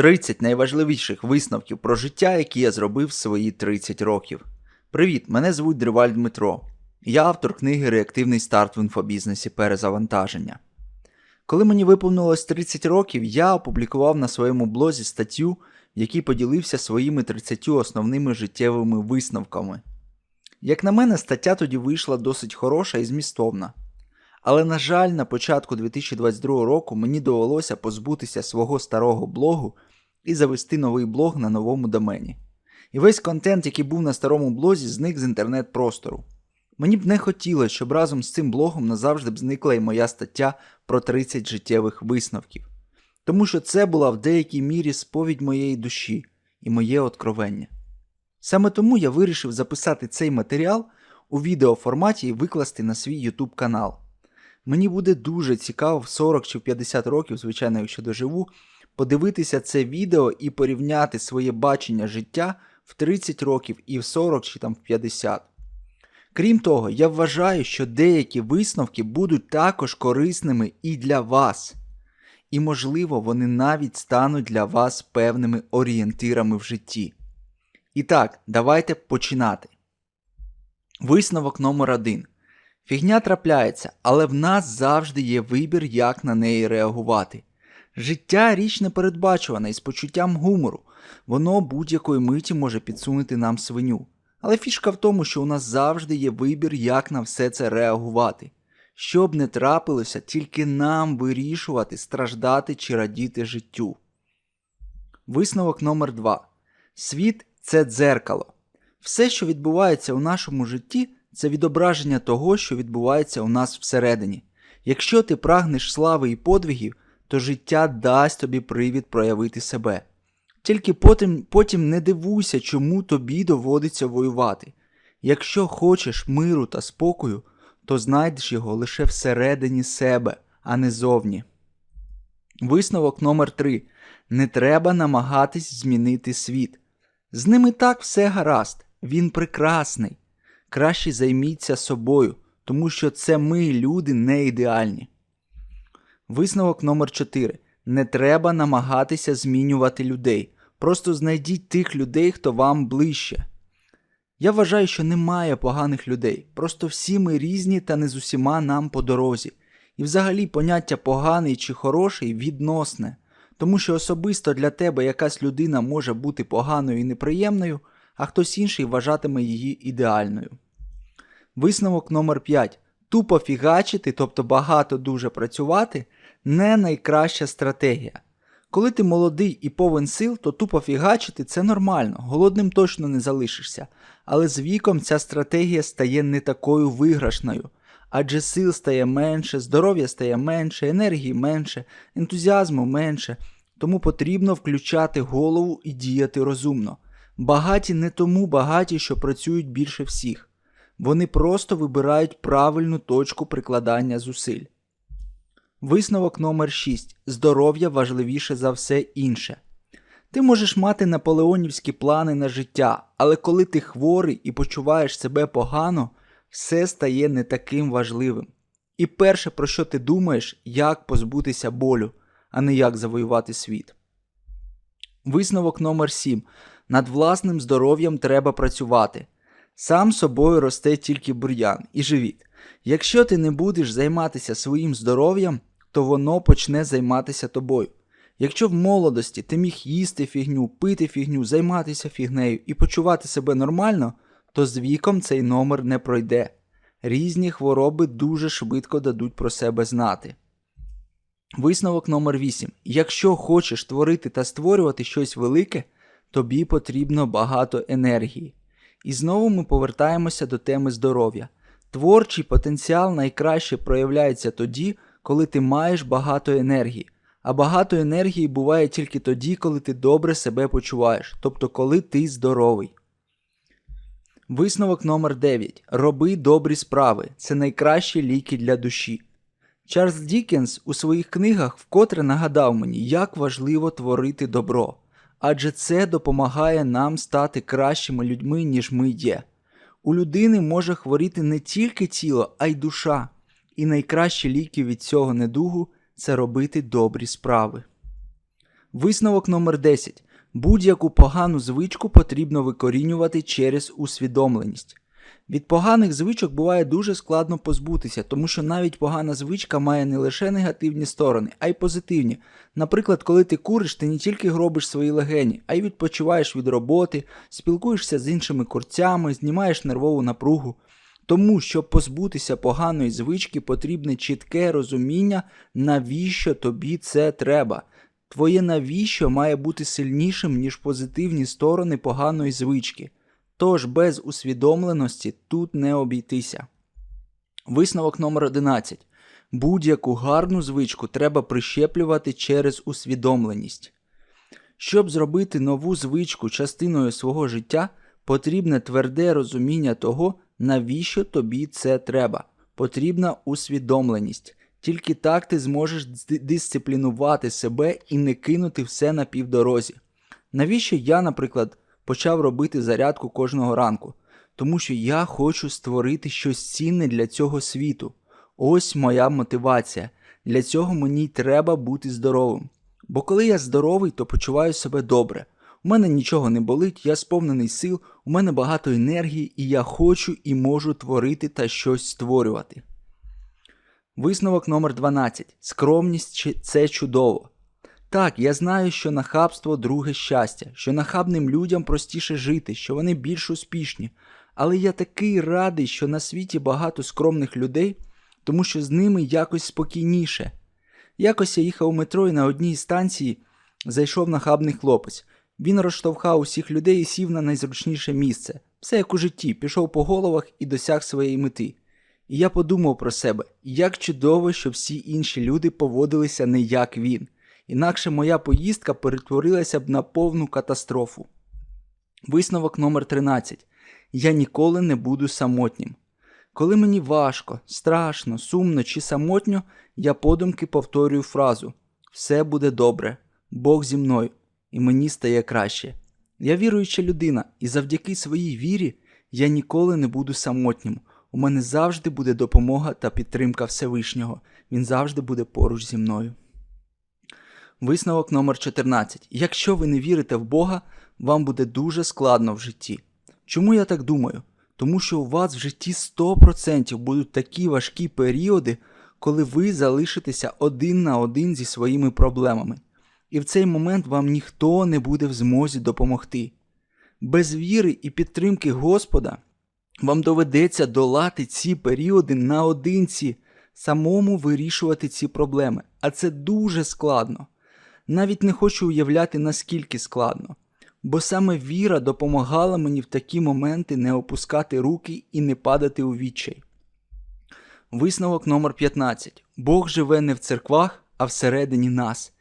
30 найважливіших висновків про життя, які я зробив свої 30 років. Привіт, мене звуть Дриваль Дмитро. Я автор книги Реактивний старт в інфобізнесі перезавантаження. Коли мені виповнилось 30 років, я опублікував на своєму блозі статтю, в якій поділився своїми 30 основними життєвими висновками. Як на мене, стаття тоді вийшла досить хороша і змістовна. Але, на жаль, на початку 2022 року мені довелося позбутися свого старого блогу і завести новий блог на новому домені. І весь контент, який був на старому блозі, зник з інтернет-простору. Мені б не хотілося, щоб разом з цим блогом назавжди б зникла і моя стаття про 30 життєвих висновків. Тому що це була в деякій мірі сповідь моєї душі і моє откровення. Саме тому я вирішив записати цей матеріал у відеоформаті і викласти на свій YouTube канал. Мені буде дуже цікаво в 40 чи в 50 років, звичайно, якщо доживу, подивитися це відео і порівняти своє бачення життя в 30 років і в 40 чи там в 50. Крім того, я вважаю, що деякі висновки будуть також корисними і для вас. І, можливо, вони навіть стануть для вас певними орієнтирами в житті. І так, давайте починати. Висновок номер 1 Фігня трапляється, але в нас завжди є вибір, як на неї реагувати. Життя річ непередбачувана і з почуттям гумору, воно будь-якої миті може підсунути нам свиню. Але фішка в тому, що у нас завжди є вибір, як на все це реагувати. Щоб не трапилося, тільки нам вирішувати, страждати чи радіти життю. Висновок номер 2 Світ це дзеркало. Все, що відбувається у нашому житті, це відображення того, що відбувається у нас всередині. Якщо ти прагнеш слави і подвигів, то життя дасть тобі привід проявити себе. Тільки потім, потім не дивуйся, чому тобі доводиться воювати. Якщо хочеш миру та спокою, то знайдеш його лише всередині себе, а не зовні. Висновок номер 3 Не треба намагатись змінити світ. З ним і так все гаразд, він прекрасний. Краще займіться собою, тому що це ми, люди, не ідеальні. Висновок номер 4 Не треба намагатися змінювати людей. Просто знайдіть тих людей, хто вам ближче. Я вважаю, що немає поганих людей. Просто всі ми різні та не з усіма нам по дорозі. І взагалі поняття поганий чи хороший відносне, тому що особисто для тебе якась людина може бути поганою і неприємною, а хтось інший вважатиме її ідеальною. Висновок номер 5 Тупо фігачити, тобто багато дуже працювати, не найкраща стратегія. Коли ти молодий і повен сил, то тупо фігачити це нормально, голодним точно не залишишся. Але з віком ця стратегія стає не такою виграшною. Адже сил стає менше, здоров'я стає менше, енергії менше, ентузіазму менше, тому потрібно включати голову і діяти розумно. Багаті не тому багаті, що працюють більше всіх. Вони просто вибирають правильну точку прикладання зусиль. Висновок номер 6 Здоров'я важливіше за все інше. Ти можеш мати наполеонівські плани на життя, але коли ти хворий і почуваєш себе погано, все стає не таким важливим. І перше, про що ти думаєш, як позбутися болю, а не як завоювати світ. Висновок номер 7 Над власним здоров'ям треба працювати. Сам собою росте тільки бур'ян і живіт. Якщо ти не будеш займатися своїм здоров'ям, то воно почне займатися тобою. Якщо в молодості ти міг їсти фігню, пити фігню, займатися фігнею і почувати себе нормально, то з віком цей номер не пройде. Різні хвороби дуже швидко дадуть про себе знати. Висновок номер 8 Якщо хочеш творити та створювати щось велике, тобі потрібно багато енергії. І знову ми повертаємося до теми здоров'я. Творчий потенціал найкраще проявляється тоді, коли ти маєш багато енергії. А багато енергії буває тільки тоді, коли ти добре себе почуваєш, тобто коли ти здоровий. Висновок номер 9 Роби добрі справи. Це найкращі ліки для душі. Чарльз Дікенс у своїх книгах вкотре нагадав мені, як важливо творити добро, адже це допомагає нам стати кращими людьми, ніж ми є. У людини може хворіти не тільки тіло, а й душа, і найкращі ліки від цього недугу це робити добрі справи. Висновок номер 10. Будь-яку погану звичку потрібно викорінювати через усвідомленість. Від поганих звичок буває дуже складно позбутися, тому що навіть погана звичка має не лише негативні сторони, а й позитивні. Наприклад, коли ти куриш, ти не тільки гробиш свої легені, а й відпочиваєш від роботи, спілкуєшся з іншими курцями, знімаєш нервову напругу. Тому, щоб позбутися поганої звички, потрібне чітке розуміння, навіщо тобі це треба. Твоє навіщо має бути сильнішим, ніж позитивні сторони поганої звички. Тож без усвідомленості тут не обійтися. Висновок номер 11. Будь-яку гарну звичку треба прищеплювати через усвідомленість. Щоб зробити нову звичку частиною свого життя, потрібне тверде розуміння того, навіщо тобі це треба. Потрібна усвідомленість. Тільки так ти зможеш дисциплінувати себе і не кинути все на півдорозі. Навіщо я, наприклад, почав робити зарядку кожного ранку? Тому що я хочу створити щось цінне для цього світу. Ось моя мотивація. Для цього мені треба бути здоровим. Бо коли я здоровий, то почуваю себе добре. У мене нічого не болить, я сповнений сил, у мене багато енергії, і я хочу і можу творити та щось створювати. Висновок номер 12. Скромність це чудово. Так, я знаю, що нахабство друге щастя, що нахабним людям простіше жити, що вони більш успішні. Але я такий радий, що на світі багато скромних людей, тому що з ними якось спокійніше. Якось я їхав у метро і на одній станції зайшов нахабний хлопець. Він розштовхав усіх людей і сів на найзручніше місце. Все як у житті, пішов по головах і досяг своєї мети. І я подумав про себе, як чудово, що всі інші люди поводилися не як він, інакше моя поїздка перетворилася б на повну катастрофу. Висновок номер 13 Я ніколи не буду самотнім. Коли мені важко, страшно, сумно чи самотньо, я подумки повторюю фразу Все буде добре, Бог зі мною, і мені стає краще. Я віруюча людина, і завдяки своїй вірі я ніколи не буду самотнім. У мене завжди буде допомога та підтримка Всевишнього. Він завжди буде поруч зі мною. Висновок номер 14. Якщо ви не вірите в Бога, вам буде дуже складно в житті. Чому я так думаю? Тому що у вас в житті 100% будуть такі важкі періоди, коли ви залишитеся один на один зі своїми проблемами. І в цей момент вам ніхто не буде в змозі допомогти. Без віри і підтримки Господа вам доведеться долати ці періоди наодинці, самому вирішувати ці проблеми. А це дуже складно. Навіть не хочу уявляти, наскільки складно. Бо саме віра допомагала мені в такі моменти не опускати руки і не падати у відчай. Висновок номер 15 Бог живе не в церквах, а всередині нас.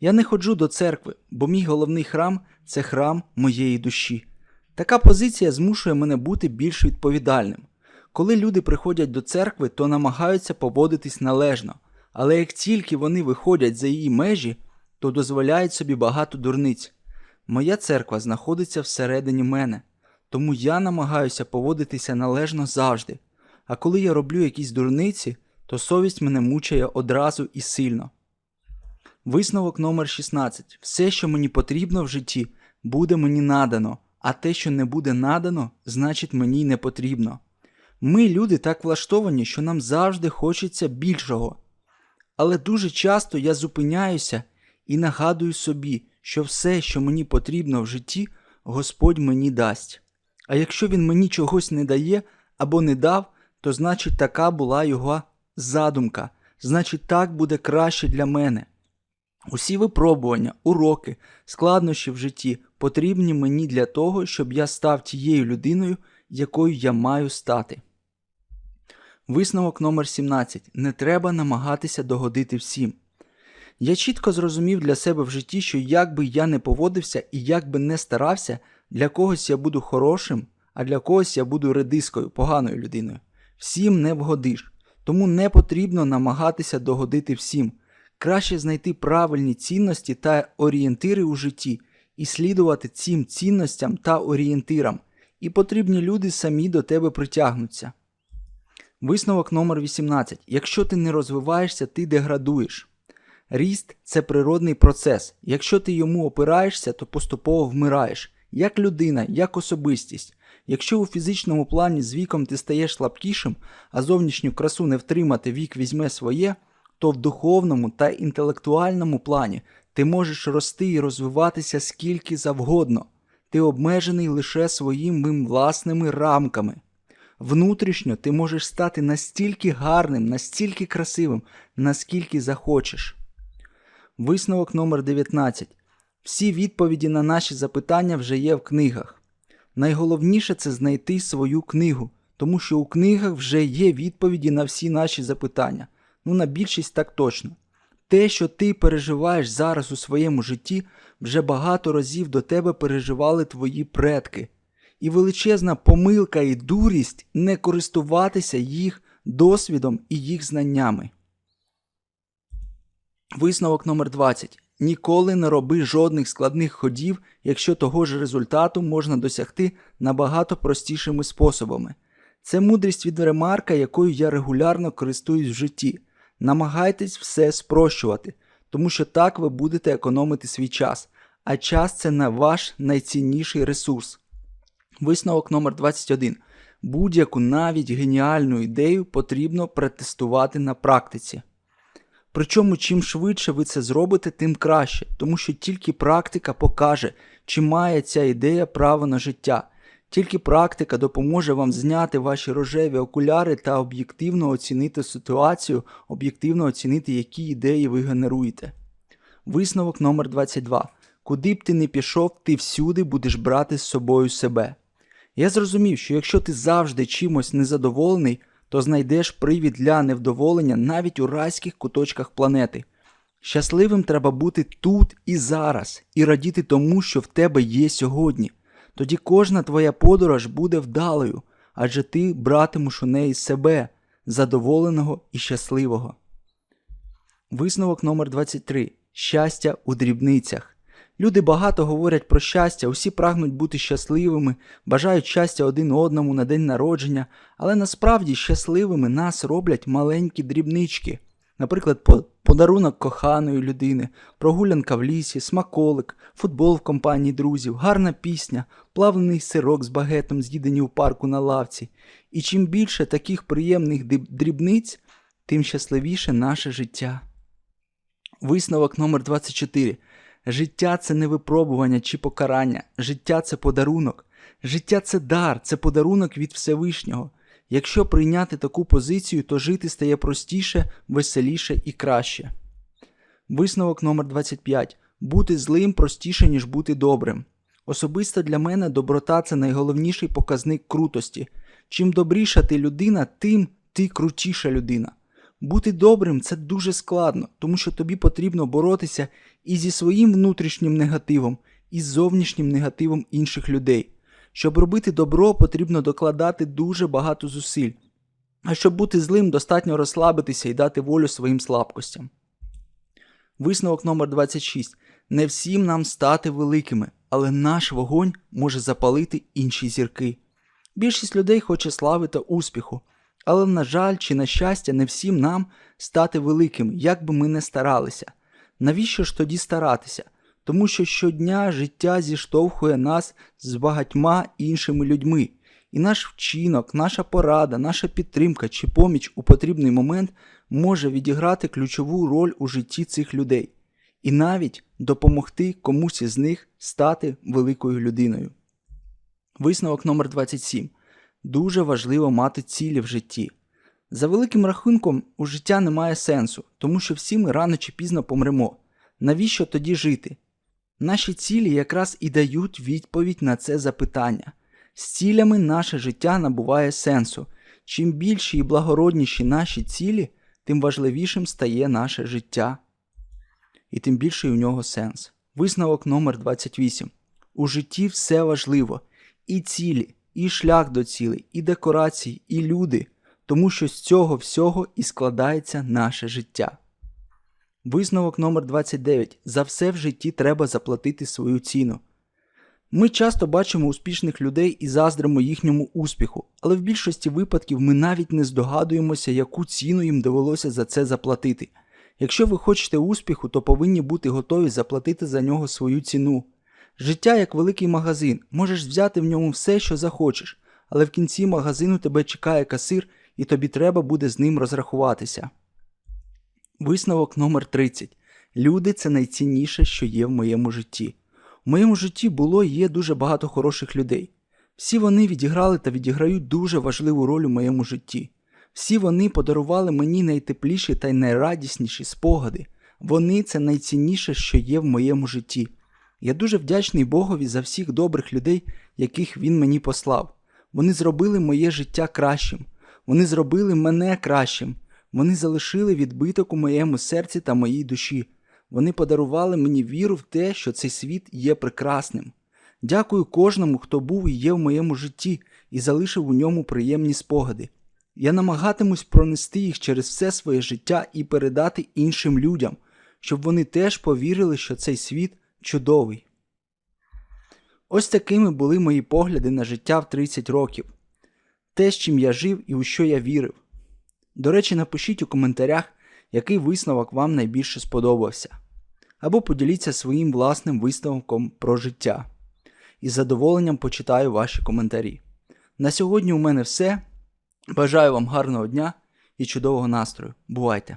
Я не ходжу до церкви, бо мій головний храм це храм моєї душі. Така позиція змушує мене бути більш відповідальним. Коли люди приходять до церкви, то намагаються поводитись належно, але як тільки вони виходять за її межі, то дозволяють собі багато дурниць. Моя церква знаходиться всередині мене, тому я намагаюся поводитися належно завжди. А коли я роблю якісь дурниці, то совість мене мучає одразу і сильно. Висновок номер 16 все, що мені потрібно в житті, буде мені надано а те, що не буде надано, значить мені не потрібно. Ми, люди, так влаштовані, що нам завжди хочеться більшого. Але дуже часто я зупиняюся і нагадую собі, що все, що мені потрібно в житті, Господь мені дасть. А якщо Він мені чогось не дає або не дав, то значить така була його задумка, значить, так буде краще для мене. Усі випробування, уроки, складнощі в житті потрібні мені для того, щоб я став тією людиною, якою я маю стати. Висновок номер 17 Не треба намагатися догодити всім. Я чітко зрозумів для себе в житті, що як би я не поводився і як би не старався, для когось я буду хорошим, а для когось я буду редискою, поганою людиною. Всім не вгодиш. Тому не потрібно намагатися догодити всім. Краще знайти правильні цінності та орієнтири у житті і слідувати цим цінностям та орієнтирам, і потрібні люди самі до тебе притягнуться. Висновок номер 18 Якщо ти не розвиваєшся, ти деградуєш. Ріст це природний процес. Якщо ти йому опираєшся, то поступово вмираєш, як людина, як особистість. Якщо у фізичному плані з віком ти стаєш слабкішим, а зовнішню красу не втримати вік візьме своє, то в духовному та інтелектуальному плані ти можеш рости і розвиватися скільки завгодно. Ти обмежений лише своїми власними рамками. Внутрішньо ти можеш стати настільки гарним, настільки красивим, наскільки захочеш. Висновок номер 19. Всі відповіді на наші запитання вже є в книгах. Найголовніше це знайти свою книгу, тому що у книгах вже є відповіді на всі наші запитання. Ну, на більшість так точно. Те, що ти переживаєш зараз у своєму житті, вже багато разів до тебе переживали твої предки. І величезна помилка і дурість не користуватися їх досвідом і їх знаннями. Висновок номер 20. Ніколи не роби жодних складних ходів, якщо того ж результату можна досягти набагато простішими способами. Це мудрість від ремарка, якою я регулярно користуюсь в житті. Намагайтесь все спрощувати, тому що так ви будете економити свій час, а час це на ваш найцінніший ресурс. Висновок номер 21. Будь-яку навіть геніальну ідею потрібно протестувати на практиці. Причому, чим швидше ви це зробите, тим краще, тому що тільки практика покаже, чи має ця ідея право на життя. Тільки практика допоможе вам зняти ваші рожеві окуляри та об'єктивно оцінити ситуацію, об'єктивно оцінити, які ідеї ви генеруєте. Висновок номер 22. Куди б ти не пішов, ти всюди будеш брати з собою себе. Я зрозумів, що якщо ти завжди чимось незадоволений, то знайдеш привід для невдоволення навіть у райських куточках планети. Щасливим треба бути тут і зараз, і радіти тому, що в тебе є сьогодні. Тоді кожна твоя подорож буде вдалою, адже ти братимеш у неї себе, задоволеного і щасливого. Висновок номер 23 Щастя у дрібницях. Люди багато говорять про щастя, усі прагнуть бути щасливими, бажають щастя один одному на день народження, але насправді щасливими нас роблять маленькі дрібнички. Наприклад, подарунок коханої людини, прогулянка в лісі, смаколик, футбол в компанії друзів, гарна пісня, плавлений сирок з багетом, з'їдені у парку на лавці. І чим більше таких приємних дрібниць, тим щасливіше наше життя. Висновок номер 24 Життя це не випробування чи покарання, життя це подарунок, життя це дар, це подарунок від Всевишнього. Якщо прийняти таку позицію, то жити стає простіше, веселіше і краще. Висновок номер 25 бути злим простіше, ніж бути добрим. Особисто для мене доброта це найголовніший показник крутості. Чим добріша ти людина, тим ти крутіша людина. Бути добрим це дуже складно, тому що тобі потрібно боротися і зі своїм внутрішнім негативом, і з зовнішнім негативом інших людей. Щоб робити добро, потрібно докладати дуже багато зусиль. А щоб бути злим, достатньо розслабитися і дати волю своїм слабкостям. Висновок номер 26 Не всім нам стати великими, але наш вогонь може запалити інші зірки. Більшість людей хоче слави та успіху, але, на жаль, чи на щастя, не всім нам стати великими, як би ми не старалися. Навіщо ж тоді старатися? Тому що щодня життя зіштовхує нас з багатьма іншими людьми, і наш вчинок, наша порада, наша підтримка чи поміч у потрібний момент може відіграти ключову роль у житті цих людей і навіть допомогти комусь із них стати великою людиною. Висновок номер 27 Дуже важливо мати цілі в житті. За великим рахунком, у життя немає сенсу, тому що всі ми рано чи пізно помремо. Навіщо тоді жити? Наші цілі якраз і дають відповідь на це запитання. З цілями наше життя набуває сенсу. Чим більші і благородніші наші цілі, тим важливішим стає наше життя. І тим більший у нього сенс. Висновок номер 28 У житті все важливо. І цілі, і шлях до цілей, і декорації, і люди тому що з цього всього і складається наше життя. Висновок номер 29 за все в житті треба заплатити свою ціну. Ми часто бачимо успішних людей і заздримо їхньому успіху, але в більшості випадків ми навіть не здогадуємося, яку ціну їм довелося за це заплатити. Якщо ви хочете успіху, то повинні бути готові заплатити за нього свою ціну. Життя як великий магазин, можеш взяти в ньому все, що захочеш, але в кінці магазину тебе чекає касир, і тобі треба буде з ним розрахуватися. Висновок номер 30. Люди це найцінніше, що є в моєму житті. У моєму житті було і є дуже багато хороших людей. Всі вони відіграли та відіграють дуже важливу роль у моєму житті. Всі вони подарували мені найтепліші та найрадісніші спогади. Вони це найцінніше, що є в моєму житті. Я дуже вдячний Богові за всіх добрих людей, яких він мені послав. Вони зробили моє життя кращим. Вони зробили мене кращим. Вони залишили відбиток у моєму серці та моїй душі. Вони подарували мені віру в те, що цей світ є прекрасним. Дякую кожному, хто був і є в моєму житті і залишив у ньому приємні спогади. Я намагатимусь пронести їх через все своє життя і передати іншим людям, щоб вони теж повірили, що цей світ чудовий. Ось такими були мої погляди на життя в 30 років, те, з чим я жив і у що я вірив. До речі, напишіть у коментарях, який висновок вам найбільше сподобався, або поділіться своїм власним висновком про життя. Із задоволенням почитаю ваші коментарі. На сьогодні у мене все. Бажаю вам гарного дня і чудового настрою. Бувайте!